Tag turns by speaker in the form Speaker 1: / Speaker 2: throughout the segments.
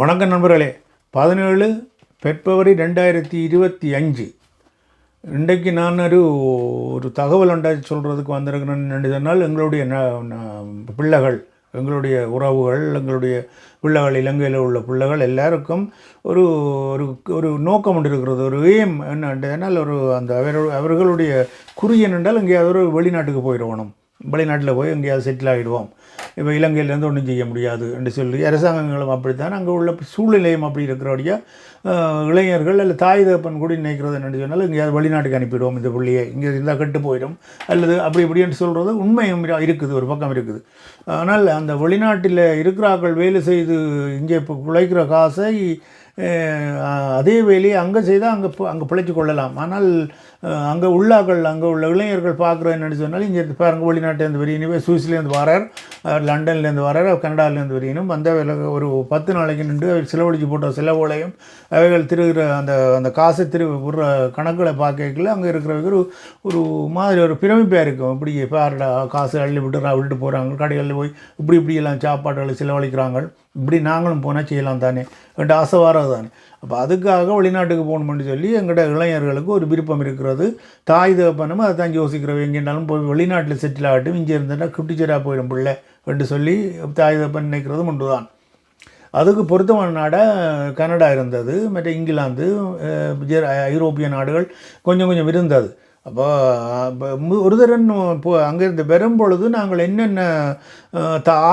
Speaker 1: வணக்கம் நண்பர்களே பதினேழு பிப்ரவரி ரெண்டாயிரத்தி இருபத்தி அஞ்சு. இன்றைக்கு நான் ஒரு ஒரு தகவல் உண்டாச்சு சொல்கிறதுக்கு வந்திருக்கிறேன். சொன்னால் எங்களுடைய ந- பிள்ளைகள் எங்களுடைய உறவுகள் எங்களுடைய பிள்ளைகள் இலங்கையில் உள்ள பிள்ளைகள் எல்லாருக்கும் ஒரு ஒரு ஒரு நோக்கம் ஒன்று இருக்கிறது. ஒரு எய்ம் என்னென்றால் ஒரு அந்த அவர் அவர்களுடைய குறியன் என்றால் இங்கே ஒரு வெளிநாட்டுக்கு போயிடுவோம் வெளிநாட்டில் போய் எங்கேயாவது செட்டில் ஆகிடுவோம் இப்போ இலங்கையிலேருந்து ஒன்றும் செய்ய முடியாது என்று சொல்லி அரசாங்கங்களும் அப்படித்தான். அங்கே உள்ள சூழ்நிலையும் அப்படி இருக்கிறபடியா இளைஞர்கள் அல்ல தாய் தகப்பன் கூட நினைக்கிறது என்னென்னு சொன்னால் எங்கேயாவது வெளிநாட்டுக்கு அனுப்பிடுவோம் இந்த பிள்ளையை. இங்கே இருந்தால் கெட்டு போயிடும். அல்லது அப்படி இப்படின்னு சொல்கிறது உண்மையும் இருக்குது ஒரு பக்கம் இருக்குது. ஆனால் அந்த வெளிநாட்டில் இருக்கிறார்கள் வேலை செய்து இங்கே இப்போ குழைக்கிற காசை அதே வேலையை அங்கே செய்தால் அங்கே அங்கே பிழைச்சி கொள்ளலாம். ஆனால் அங்கே உள்ளாக்கள் அங்கே உள்ள இளைஞர்கள் பார்க்குறது என்னென்னு சொன்னால் இங்கே இருந்து பாருங்க வெளிநாட்டிலேருந்து வரையினுமே சுவிஸ்லேருந்து வரார் லண்டன்லேருந்து வரார் கனடாலேருந்து வரையினும். வந்த ஒரு பத்து நாளைக்கு நின்று அவர் செலவழிச்சு போட்ட செலவுகளையும் அவைகள் திருகிற அந்த அந்த காசை திரு விடுற கணக்குகளை பார்க்கல அங்கே இருக்கிறவங்க ஒரு ஒரு மாதிரி ஒரு பிரமிப்பாக இருக்கும். இப்படி பாருடா காசு அள்ளி விட்டு விட்டுட்டு போகிறாங்க கடைகளில் போய் இப்படி இப்படி எல்லாம் சாப்பாடுகளை செலவழிக்கிறாங்க. இப்படி நாங்களும் போனால் செய்யலாம் தானே? என்கிட்ட ஆசை வராது தானே? அப்போ அதுக்காக வெளிநாட்டுக்கு போகணும்னு சொல்லி எங்கள்கிட்ட இளைஞர்களுக்கு ஒரு விருப்பம் இருக்கிறது. தாய் தகப்பனும் அதை தான் யோசிக்கிறோம் எங்கேனாலும் போய் வெளிநாட்டில் செட்டில் ஆகட்டும். இங்கே இருந்தேன்னா குட்டிச்சேராக போயிடும் பிள்ளை என்று சொல்லி தாய் தகப்பன் நினைக்கிறதும் உண்டு தான் அதுக்கு பொருத்தமான நாடாக கனடா இருந்தது. மற்ற இங்கிலாந்து ஐரோப்பிய நாடுகள் கொஞ்சம் கொஞ்சம் இருந்தது. அப்போ ஒரு தரம் இப்போ அங்கேருந்து பெறும் பொழுது நாங்கள் என்னென்ன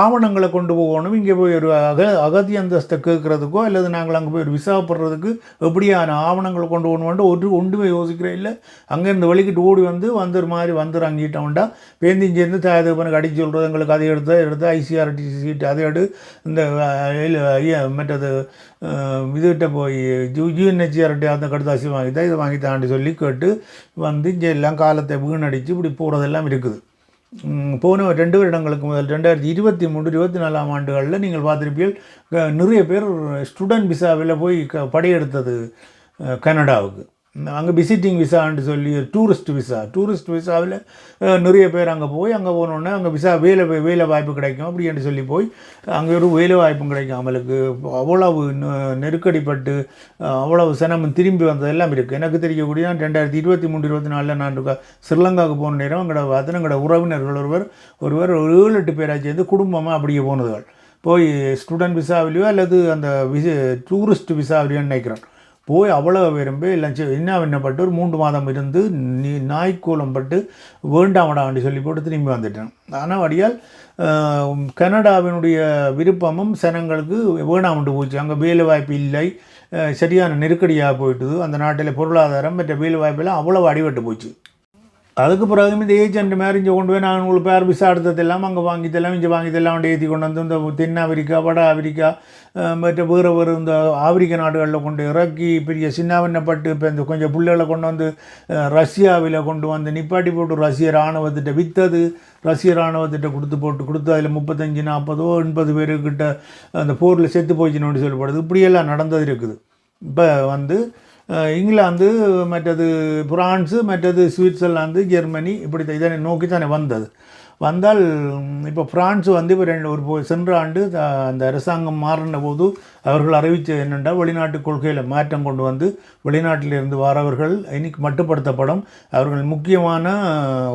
Speaker 1: ஆவணங்களை கொண்டு போகணும். இங்கே போய் ஒரு அக அகதி அந்தஸ்தை கேட்குறதுக்கோ அல்லது நாங்கள் அங்கே போய் ஒரு விசா போடுறதுக்கு எப்படியான ஆவணங்களை கொண்டு போகணும்னு ஒரு ஒன்றுமே யோசிக்கிறேன் இல்லை. அங்கேருந்து வலிக்கிட்டு ஓடி வந்து வந்து மாதிரி வந்து அங்கிட்டோம்டா பேந்தி இங்கேருந்து அடிச்சு சொல்கிறது எங்களுக்கு அதை எடுத்து எடுத்து ஐசிஆர்டிசி சீட்டு அதை எடு. இந்த மற்றது இதுகிட்ட போய் ஜூ ஜிஎன்ஹெச்ஆர்டி அந்த கடுதாசி வாங்கி தான் இதை வாங்கி தாண்டி சொல்லி கேட்டு வந்து இங்கே எல்லாம் காலத்தை வீணடிச்சு இப்படி போகிறதெல்லாம் இருக்குது. போன ரெண்டு வருடங்களுக்கு முதல் ரெண்டாயிரத்தி இருபத்தி மூன்று இருபத்தி நாலாம் ஆண்டுகளில் நீங்கள் பார்த்துருப்பீர்கள் க- நிறைய பேர் ஸ்டூடெண்ட் விசாவில் போய் க படையெடுத்தது கனடாவுக்கு. அங்கே விசிட்டிங் விசான்னு சொல்லி டூரிஸ்ட் விசா டூரிஸ்ட் விசாவில் நிறைய பேர் அங்கே போய் அங்கே போனோடனே அங்கே விசா வேலை வேலை வாய்ப்பு கிடைக்கும் அப்படின்னு சொல்லி போய் அங்கே ஒரு வேலை வாய்ப்பும் கிடைக்கும். அவளுக்கு அவ்வளவு நெ- நெருக்கடிப்பட்டு அவ்வளவு சிரமம் திரும்பி வந்ததெல்லாம் இருக்குது எனக்கு தெரியக்கூடிய ரெண்டாயிரத்தி இருபத்தி மூணு இருபத்தி நாலில் நான் ஸ்ரீலங்காவுக்கு போன நேரம் எங்களோட பார்த்தா உறவினர்கள் ஒருவர் ஒருவர் ஒரு ஏழு எட்டு பேராக சேர்ந்து குடும்பமாக அப்படியே போனதுகள். போய் ஸ்டூடெண்ட் விசாவிலையோ அல்லது அந்த விச டூரிஸ்ட் விசாவிலையோன்னு நினைக்கிறேன். போய் அவ்வளோ விரும்பி எல்லாம் என்ன விண்ணப்பட்டு ஒரு மூன்று மாதம் இருந்து நீ நாய்க்கூலம் பட்டு வேண்டாமடான்னு சொல்லி போட்டு திரும்பி வந்துட்டேன் ஆனால் வடியால் கனடாவினுடைய விருப்பமும் சனங்களுக்கு வேணாமட்டு போச்சு. அங்கே வேலை வாய்ப்பு இல்லை சரியான நெருக்கடியாக போயிட்டுது. அந்த நாட்டில் பொருளாதாரம் மற்ற வேலை வாய்ப்பெல்லாம் அவ்வளோ அடிபட்டு போச்சு. அதுக்கு பிறகு இந்த ஏஜென்ட் மாதிரி இங்கே கொண்டு போய் நான் உங்களுக்கு பேர் விசா எடுத்ததெல்லாம் அங்கே வாங்கித்தெல்லாம் இங்கே வாங்கித்தெல்லாம் அவன் ஏற்றி கொண்டு வந்து இந்த தென் ஆப்பிரிக்கா வட ஆப்பிரிக்கா மற்ற வேறு வேறு இந்த ஆப்பிரிக்க நாடுகளில் கொண்டு இறக்கி பெரிய சின்னாவண்ணப்பட்டு இப்போ இந்த கொஞ்சம் பிள்ளைகளை கொண்டு வந்து ரஷ்யாவில் கொண்டு வந்து நிப்பாட்டி போட்டு ரஷ்ய இராணுவத்திட்ட விற்றது ரஷ்ய இராணுவத்திட்ட கொடுத்து போட்டு கொடுத்து அதில் முப்பத்தஞ்சு நாற்பதோ எண்பது பேருக்கிட்ட அந்த போரில் செத்து போச்சுன்னு சொல்லப்படுது. இப்படியெல்லாம் நடந்தது இருக்குது. இப்போ வந்து இங்கிலாந்து மற்றது பிரான்ஸு மற்றது சுவிட்சர்லாந்து ஜெர்மனி இப்படி தான் இதனை நோக்கி தானே வந்தது. வந்தால் இப்போ பிரான்ஸ் வந்து இப்போ ரெண்டு ஒரு சென்ற ஆண்டு அந்த அரசாங்கம் மாறின போது அவர்கள் அறிவித்தது என்னென்றால் வெளிநாட்டு கொள்கையில் மாற்றம் கொண்டு வந்து வெளிநாட்டிலிருந்து வரவர்கள் இன்னைக்கு மட்டுப்படுத்தப்படும். அவர்கள் முக்கியமான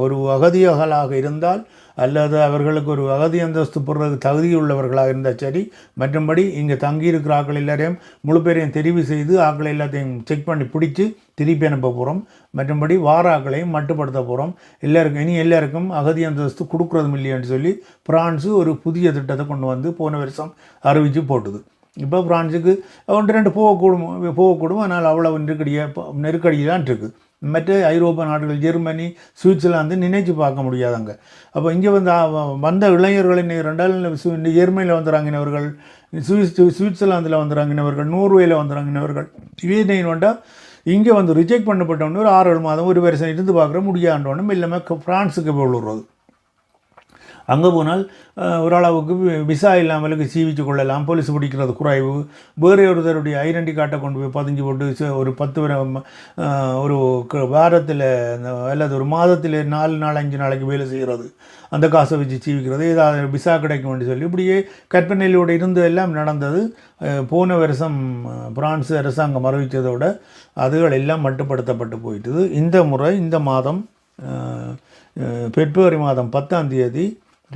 Speaker 1: ஒரு அகதியர்களாக இருந்தால் அல்லது அவர்களுக்கு ஒரு அகதி அந்தஸ்து பெறுறது தகுதியுள்ளவர்களாக இருந்தால் சரி. மற்றும்படி இங்கே தங்கியிருக்கிற ஆக்கள் எல்லாரையும் முழு பேரையும் தெரிவு செய்து ஆக்களை எல்லாத்தையும் செக் பண்ணி பிடிச்சி திருப்பி அனுப்ப போகிறோம் மற்றும்படி வார ஆக்களையும் மட்டுப்படுத்த போகிறோம் எல்லாருக்கும் இனி எல்லாருக்கும் அகதி அந்தஸ்து கொடுக்குறதும் இல்லையான்னு சொல்லி பிரான்ஸு ஒரு புதிய திட்டத்தை கொண்டு வந்து போன வருஷம் அறிவித்து போட்டுது. இப்போ பிரான்ஸுக்கு ஒன்று ரெண்டு போகக்கூடும் போகக்கூடும். ஆனால் அவ்வளோ நெருக்கடியாக நெருக்கடி தான் இருக்குது மற்ற ஐரோப்பிய நாடுகள் ஜெர்மனி சுவிட்சர்லாந்து நினைச்சு பார்க்க முடியாது அங்கே அப்போ இங்கே வந்து வந்த இளைஞர்கள் ரெண்டாவது சு- ஜெர்மனியில் வந்துறாங்கினவர்கள் சுவிஸ் சுவிட்சர்லாந்தில் வந்துறாங்கினவர்கள் நோர்வேயில் வந்துறாங்கினவர்கள் இவே வந்தால் இங்கே வந்து ரிஜெக்ட் பண்ணப்பட்டவொடனே ஒரு ஆறு ஏழு மாதம் ஒரு வருஷம் இருந்து பார்க்குற முடியாண்டோன்னு இல்லாமல் ஃப்ரான்ஸுக்கு போய் விழுறது அங்கே போனால் ஒரு ஓரளவுக்கு விசா இல்லாமலுக்கு சீவிச்சு கொள்ளலாம் போலீஸ் பிடிக்கிறது குறைவு. வேறு ஒருத்தருடைய ஐடென்டி கார்டை கொண்டு போய் பதிஞ்சு போட்டு ஒரு பத்து ஒரு வாரத்தில் அல்லது ஒரு மாதத்தில் நாலு நாள் அஞ்சு நாளைக்கு வேலை செய்கிறது. அந்த காசை வச்சு சீவிக்கிறது. ஏதாவது விசா கிடைக்கும்னு சொல்லி இப்படியே கற்பனையிலோடு இருந்து எல்லாம் நடந்தது. போன வருஷம் பிரான்ஸ் அரசாங்கம் அறிவித்ததோட அதுகள் எல்லாம் மட்டுப்படுத்தப்பட்டு போயிட்டுது. இந்த முறை இந்த மாதம் பிப்ரவரி மாதம் பத்தாம் தேதி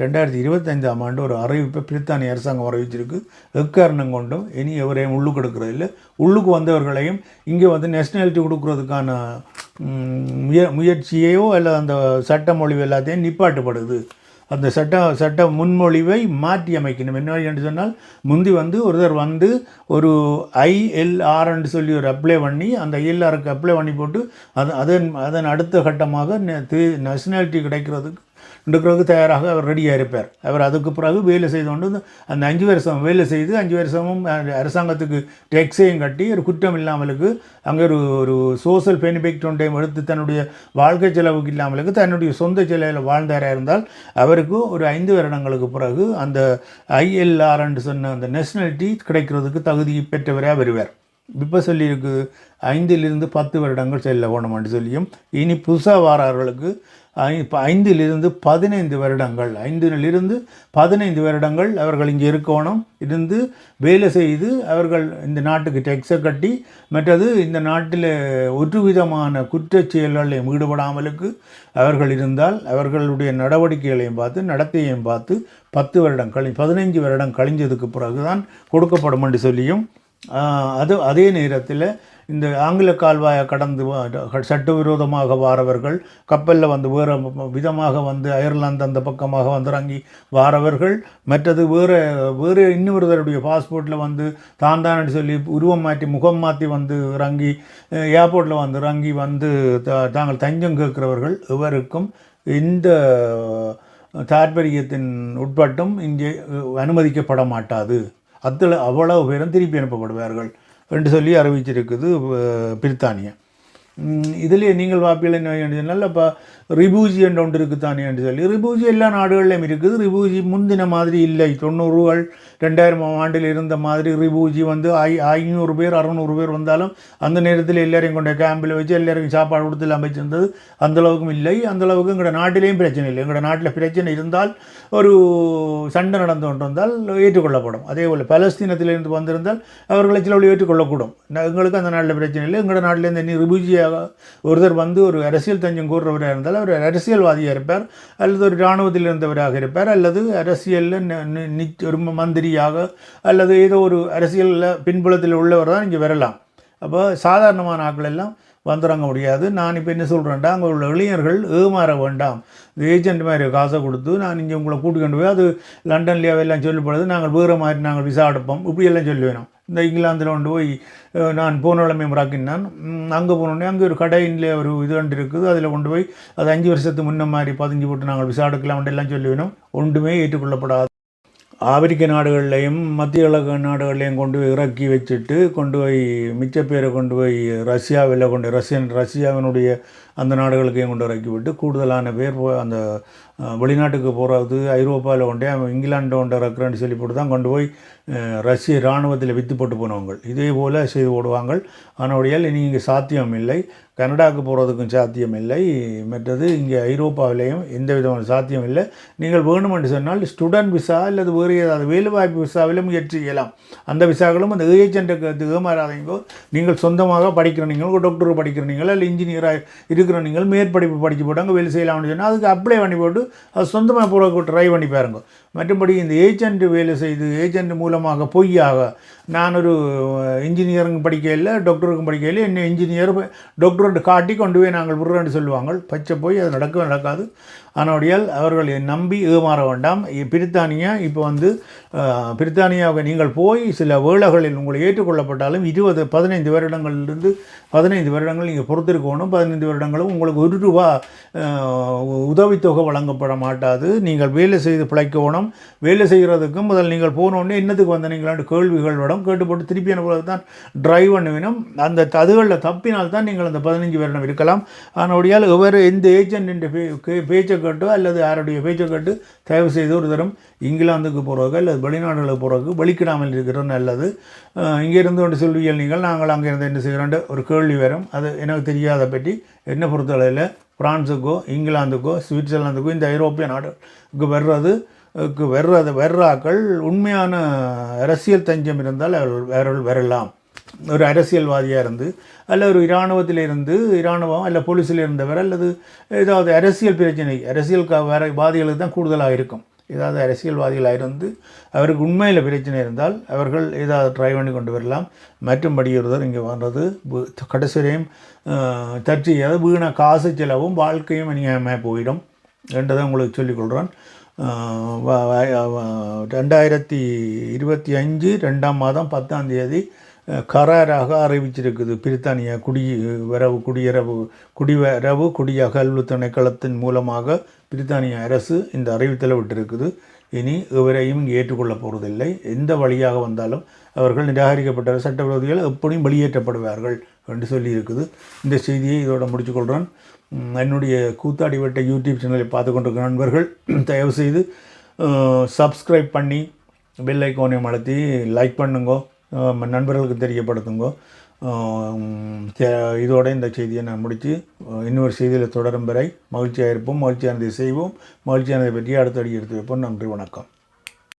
Speaker 1: ரெண்டாயிரத்தி இருபத்தைந்தாம் ஆண்டு ஒரு அறிவிப்பை பிரித்தானிய அரசாங்கம் அறிவிச்சிருக்கு. எக்காரணம் கொண்டும் இனி எவரையும் உள்ளுக்கு எடுக்கிறது இல்லை. உள்ளுக்கு வந்தவர்களையும் இங்கே வந்து நேஷ்னாலிட்டி கொடுக்கறதுக்கான முய முயற்சியையோ அல்லது அந்த சட்டமொழிவு எல்லாத்தையும் நிப்பாட்டப்படுது. அந்த சட்ட சட்ட முன்மொழிவை மாற்றி அமைக்கணும். என்ன என்று சொன்னால் முந்தி வந்து ஒருத்தர் வந்து ஒரு ஐஎல்ஆர்ன்னு சொல்லி ஒரு அப்ளை பண்ணி அந்த ஐஎல்ஆருக்கு அப்ளை பண்ணி போட்டு அது அதன் அதன் அடுத்த கட்டமாக நேஷனாலிட்டி கிடைக்கிறதுக்கு எடுக்கிறதுக்கு தயாராக அவர் ரெடியாக இருப்பார். அவர் அதுக்கு பிறகு வேலை செய்து கொண்டு அந்த அஞ்சு வருஷம் வேலை செய்து அஞ்சு வருஷமும் அரசாங்கத்துக்கு டேக்ஸையும் கட்டி ஒரு குற்றம் இல்லாமலுக்கு அங்கே ஒரு ஒரு சோஷியல் பெனிஃபிட் ஒன்றையும் எடுத்து தன்னுடைய வாழ்க்கை செலவுக்கு இல்லாமலுக்கு தன்னுடைய சொந்த செலவில் வாழ்ந்தாராக இருந்தால் அவருக்கு ஒரு ஐந்து வருடங்களுக்கு பிறகு அந்த ஐஎல்ஆர் என்று சொன்ன அந்த நேஷனாலிட்டி கிடைக்கிறதுக்கு தகுதி பெற்றவராக வருவார். இப்போ சொல்லியிருக்கு ஐந்திலிருந்து பத்து வருடங்கள் செல்ல வேணும்னு சொல்லியும் இனி புதுசாக வாரவர்களுக்கு இப்போ ஐந்திலிருந்து பதினைந்து வருடங்கள் ஐந்திலிருந்து பதினைந்து வருடங்கள் அவர்கள் இங்கே இருக்கணும். இருந்து வேலை செய்து அவர்கள் இந்த நாட்டுக்கு டெக்ஸை கட்டி மற்றது இந்த நாட்டில் ஒரு விதமான குற்றச் செயல்களில் ஈடுபடாமலுக்கு அவர்கள் இருந்தால் அவர்களுடைய நடவடிக்கைகளையும் பார்த்து நடத்தையையும் பார்த்து பத்து வருடம் கழி பதினைஞ்சு வருடம் கழிஞ்சதுக்கு பிறகு தான் கொடுக்கப்படும் என்று சொல்லியும் அது அதே நேரத்தில் இந்த ஆங்கில கால்வாயை கடந்து சட்டவிரோதமாக வாரவர்கள் கப்பலில் வந்து வேறு விதமாக வந்து அயர்லாந்து அந்த பக்கமாக வந்துறங்கி வாரவர்கள் மற்றது வேறு வேறு இன்னொருத்தருடைய பாஸ்போர்ட்டில் வந்து தான் தான் சொல்லி உருவம் மாற்றி முகம் மாற்றி வந்து இறங்கி ஏர்போர்ட்டில் வந்து இறங்கி வந்து தாங்கள் தஞ்சம் கேட்கிறவர்கள் எவருக்கும் இந்த தாற்பரியத்தின் உட்பட்டும் இங்கே அனுமதிக்கப்பட மாட்டாது. அதில் அவ்வளவு பேரும் திருப்பி அனுப்பப்படுவார்கள். என்று சொல்லி அறிவிச்சிருக்குது பிரித்தானியா. இதுலேயே நீங்கள் வாப்பியில் என்ன சொன்னால் இப்போ ரிபூஜி என்ற ஒன்று இருக்குத்தானே என்று சொல்லி. ரிபூஜி எல்லா நாடுகளிலும் இருக்குது. ரிபூஜி முந்தின மாதிரி இல்லை. தொண்ணூறுகள் ரெண்டாயிரம் ஆண்டில் இருந்த மாதிரி ரிபூஜி வந்து ஐ ஐநூறு பேர் அறநூறு பேர் வந்தாலும் அந்த நேரத்தில் எல்லாரையும் கொண்ட கேம்பில் வச்சு எல்லாருக்கும் சாப்பாடு கொடுத்து எல்லாம் வச்சிருந்தது அந்த இல்லை. அந்தளவுக்கு எங்களோட நாட்டிலேயும் பிரச்சனை இல்லை. எங்களோட நாட்டில் பிரச்சனை இருந்தால் ஒரு சண்டை நடந்து கொண்டு வந்தால் ஏற்றுக்கொள்ளப்படும். அதே போல் பலஸ்தீனத்திலிருந்து வந்திருந்தால் அவர்களை சில ஏற்றுக்கொள்ளக்கூடும். எங்களுக்கு அந்த நாட்டில் பிரச்சனை இல்லை. எங்களோட நாட்டிலேருந்து நீ ரிபூஜியை ஒருத்தர் வந்து ஒரு அரசியல் தஞ்சம் கூறுறவராக இருந்தால் அவர் அரசியல்வாதியாக இருப்பார் அல்லது ஒரு இராணுவத்தில் இருந்தவராக இருப்பார் அல்லது அரசியலில் ஒரு மந்திரியாக அல்லது ஏதோ ஒரு அரசியலில் பின்புலத்தில் உள்ளவர் தான் இங்கே வரலாம். அப்போ சாதாரணமான ஆட்கள் எல்லாம் வந்துறங்க முடியாது. நான் இப்போ என்ன சொல்கிறேன்டா அங்கே உள்ள இளைஞர்கள் ஏமாற வேண்டாம். இது ஏஜென்ட் மாதிரி காசை கொடுத்து நான் இங்கே உங்களை கூட்டிக்கொண்டு போய் அது லண்டன்லேயே எல்லாம் சொல்லப்படுது நாங்கள் வேறு மாதிரி நாங்கள் விசா எடுப்போம் இப்படியெல்லாம் சொல்லி வேணும். இந்த இங்கிலாந்தில் கொண்டு போய் நான் போன கிழமை முறாக்கினான் அங்கே போனோடனே அங்கே ஒரு கடையில் ஒரு இது ஒன்று இருக்குது. அதில் கொண்டு போய் அது அஞ்சு வருஷத்துக்கு முன்ன மாதிரி பதிஞ்சு போட்டு நாங்கள் விசா எடுக்கலாம் எல்லாம் சொல்லி வேணும். ஒன்றுமே ஏற்றுக்கொள்ளப்படாது. ஆப்பிரிக்க நாடுகள்லையும் மத்திய கிழக்கு நாடுகள்லையும் கொண்டு போய் இறக்கி வச்சுட்டு கொண்டு போய் மிச்ச பேரை கொண்டு போய் ரஷ்யாவில் கொண்டு ரஷ்யன் ரஷ்யாவினுடைய அந்த நாடுகளுக்கையும் கொண்டு இறக்கிவிட்டு கூடுதலான பேர் போ- அந்த வெளிநாட்டுக்கு போகிறது ஐரோப்பாவில் கொண்டே இங்கிலாண்டு கொண்டு இறக்குறேன்னு சொல்லி போட்டு தான் கொண்டு போய் ரஷ்ய இராணுவத்தில் விற்று போட்டு போனவங்க இதே போல் செய்து போடுவாங்க ஆனபடியால் இனி இங்கே சாத்தியம் இல்லை. கனடாவுக்கு போகிறதுக்கும் சாத்தியம் இல்லை. மற்றது இங்கே ஐரோப்பாவிலேயும் எந்த விதமான சாத்தியம் இல்லை. நீங்கள் வேணுமென்று சொன்னால் ஸ்டூடெண்ட் விசா அல்லது வேறு ஏதாவது வேலைவாய்ப்பு விசாவில் முயற்சி செய்யலாம் அந்த விசாக்களும் அந்த ஏஜென்ட்டுக்கு ஏமாறாதீங்கோ. நீங்கள் சொந்தமாக படிக்கிற நீங்கள் ஒரு டாக்டர் படிக்கிற நீங்கள் இல்லை இன்ஜினியராக இருக்கிற நீங்கள் மேற்படிப்பு படித்து போட்டாங்க வேலை செய்யலாம்னு சொன்னால் அதுக்கு அப்ளை பண்ணி போட்டு அது சொந்தமாக போட ட்ரை பண்ணி பாருங்க. மற்றபடி இந்த ஏஜென்ட் வேலை செய்து ஏஜென்ட் மூலமாக பொய்யாக நான் ஒரு இன்ஜினியரிங் படிக்கையில் டாக்டருக்கும் படிக்கையில் என்ன இன்ஜினியர் டாக்டர்கிட்ட காட்டி கொண்டு போய் நாங்கள் விடுறேன்னு சொல்லுவாங்க. பச்சை போய் அது நடக்கும் நடக்காது. ஆனபடியால் அவர்களை நம்பி ஏமாற வேண்டாம். பிரித்தானியா இப்போ வந்து பிரித்தானியாவுக்கு நீங்கள் போய் சில வேளைகளில் உங்களை ஏற்றுக்கொள்ளப்பட்டாலும் இருபது பதினைந்து வருடங்களிலிருந்து பதினைந்து வருடங்கள் நீங்கள் பொறுத்திருக்கணும். பதினைந்து வருடங்களும் உங்களுக்கு ஒரு ரூபா உதவித்தொகை வழங்கப்பட மாட்டாது. நீங்கள் வேலை செய்து பிழைக்கணும் வேலை செய்கிறதுக்கும் முதல் நீங்கள் போனோடனே என்னத்துக்கு வந்த நீங்களாண்டு கேள்விகள் கேட்டு போட்டு திருப்பி அனுப்புறது தான் ட்ரைவ் பண்ண வேணும். அந்த அதுகளில் தப்பினால் தான் நீங்கள் அந்த பதினஞ்சு வருடம் இருக்கலாம். ஆனபடியால் எவர் எந்த ஏஜென்ட் பேச்சை பேச்சை கேட்டோ அல்லது யாருடைய பேச்சை கேட்டு தயவு செய்து ஒரு தரம் இங்கிலாந்துக்கு போகிறவங்க அல்லது வெளிநாடுகளுக்கு போகிறதுக்கு வலிக்கிடாமல் இருக்கிறது நல்லது. இங்கேருந்து இங்கே இருந்து கொண்டு சொல்வீர்கள் நீங்கள் நாங்கள் அங்கே இருந்து என்ன செய்கிறோன்ற ஒரு கேள்வி வரும். அது எனக்கு தெரியாத பற்றி என்ன பொறுத்தளவில் பிரான்ஸுக்கோ இங்கிலாந்துக்கோ சுவிட்சர்லாந்துக்கோ இந்த ஐரோப்பிய நாடுக்கு வர்றது க்கு வர்றது வர்றாக்கள் உண்மையான அரசியல் தஞ்சம் இருந்தால் அவர்கள் வரலாம். ஒரு அரசியல்வாதியாக இருந்து அல்ல ஒரு இராணுவத்தில் இருந்து இராணுவம் அல்ல போலீஸில் இருந்தவர் அல்லது ஏதாவது அரசியல் பிரச்சனை அரசியல் க- வாதிகளுக்கு தான் கூடுதலாக இருக்கும். ஏதாவது அரசியல்வாதிகளாக இருந்து அவருக்கு உண்மையில் பிரச்சனை இருந்தால் அவர்கள் ஏதாவது ட்ரை பண்ணி கொண்டு வரலாம். மற்றும்படி ஒருத்தர் இங்கே வர்றது வு- கடைசி வரையும் தற்செய்யாத வீண காசு செலவும் வாழ்க்கையும் அநியாயமாக போயிடும். என்றதை உங்களுக்கு சொல்லிக்கொள்கிறேன் ரெண்டாயிரத்தி இருபத்தி அஞ்சு ரெண்டாம் மாதம் பத்தாம் தேதி கராராக அறிவிச்சிருக்குது. பிரித்தானியா குடி வரவு குடியரவு குடிவரவு குடியகல்வு திணைக்களத்தின் மூலமாக பிரித்தானிய அரசு இந்த அறிவித்தலை விட்டிருக்குது. இனி இவரையும் இங்கே ஏற்றுக்கொள்ளப் போவதில்லை. எந்த வழியாக வந்தாலும் அவர்கள் நிராகரிக்கப்பட்ட சட்டவிரோதிகள் எப்படியும் வெளியேற்றப்படுவார்கள் என்று சொல்லியிருக்குது. இந்த செய்தியை இதோட முடிச்சுக்கொள்கிறேன் என்னுடைய கூத்தாடி வட்ட யூடியூப் சேனலை பார்த்து கொண்டிருக்கிற நண்பர்கள் தயவுசெய்து சப்ஸ்கிரைப் பண்ணி பெல் ஐக்கானையும் அழுத்தி லைக் பண்ணுங்க நண்பர்களுக்கு தெரியப்படுத்துங்கோ. தே- இதோட இந்த செய்தியை நான் முடித்து இன்னொரு செய்தியில் தொடரும் வரை மகிழ்ச்சியாக இருப்போம் மகிழ்ச்சியானதை செய்வோம் மகிழ்ச்சியானதை பற்றி அடுத்தடி எடுத்து வைப்போம். நன்றி வணக்கம்.